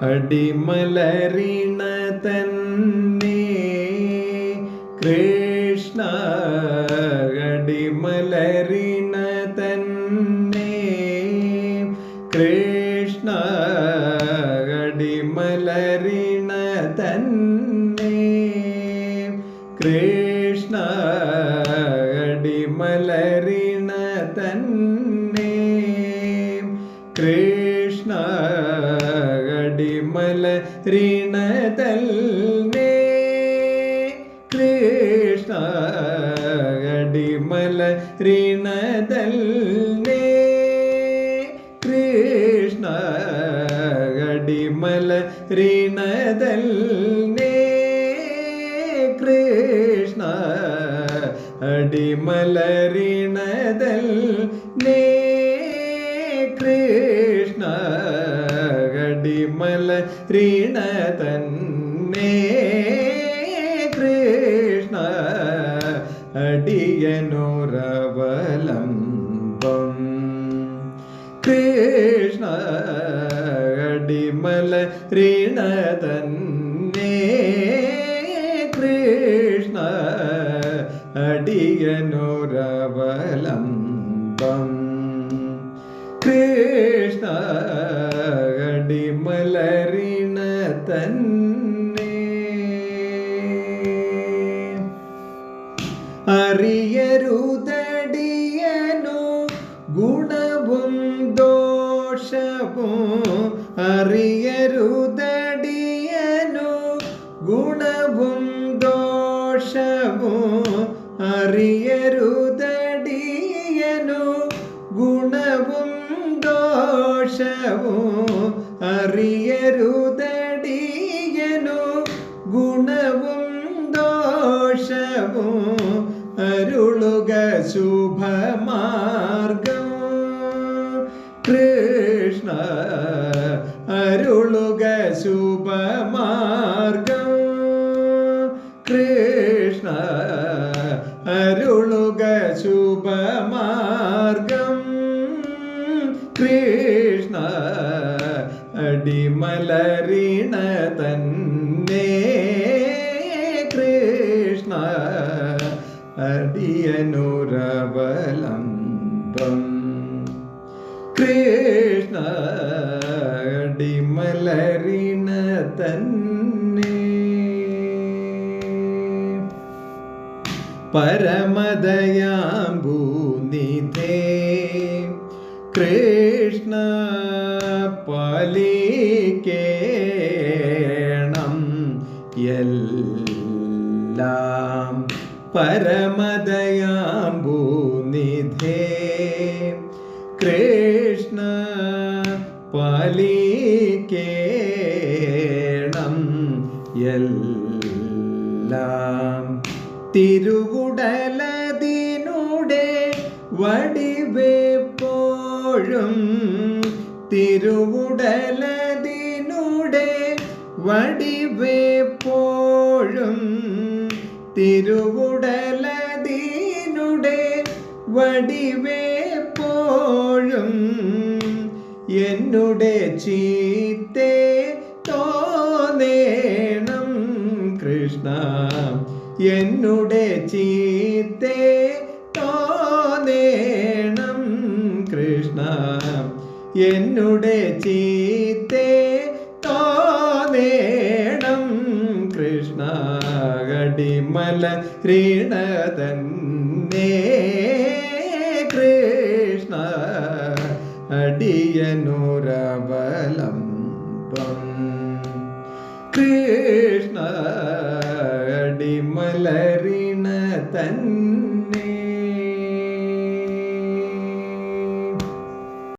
അടിമലറിണ തന്നെ കൃഷ്ണ അടിമലറിണ തന്നെ കൃഷ്ണ അടിമലറിണ തന്നെ കൃഷ്ണ അടിമലറിണ തന്നെ തന്നെ കൃഷ്ണ അടിമലറിണ തന്നെ കൃഷ്ണ അടിമലറിണ തന്നെ കൃഷ്ണ അടിമലറിണതല്ലേ കൃഷ്ണ അടിമലറിണ തന്നെ കൃഷ്ണ അടിയനോരവലംബം. കൃഷ്ണ അടിമലറിണ തന്നെ കൃഷ്ണ അടിയനോരവലംബം. കൃഷ്ണ അടിമലറിണ തന്നെ. അറിയരുതടിയനോ ഗുണവും ദോഷവും അറിയരുതടിയനോ ഗുണവും ദോഷവും അറിയരുതടിയനോ ദോഷവും അറിയരുതടിയനു ഗുണവും ദോഷവും അരുളുക ശുഭമാർഗം. അടിമലറിണ തന്നെ കൃഷ്ണ അടിയനുരവലം കൃഷ്ണ അടിമലറിണ തന്നെ പരമദയാംബൂനിധേ കൃഷ്ണ പാലിക്കേണം. എല്ലാം പരമദയാംബൂനിധേ. കൃഷ്ണ പാലിക്കേണം. എല്ലാം വടിവേ വടിവെപ്പോഴും തിരുവുടലതിനുടെ വടിവേപ്പോഴും തിരുവുടലതിനുടെ വടിവേപ്പോഴും എന്നുടെ ചീത്തേ തോന്നേണം കൃഷ്ണ. എന്നുടെ ചീത്തേ എന്നുടെ ചീത്തേ തോന്നേണം കൃഷ്ണ കടിമല രീണ തന്നെ കൃഷ്ണ അടിയനുരവലംബം കൃഷ്ണ അടിമലറിണ തന്നെ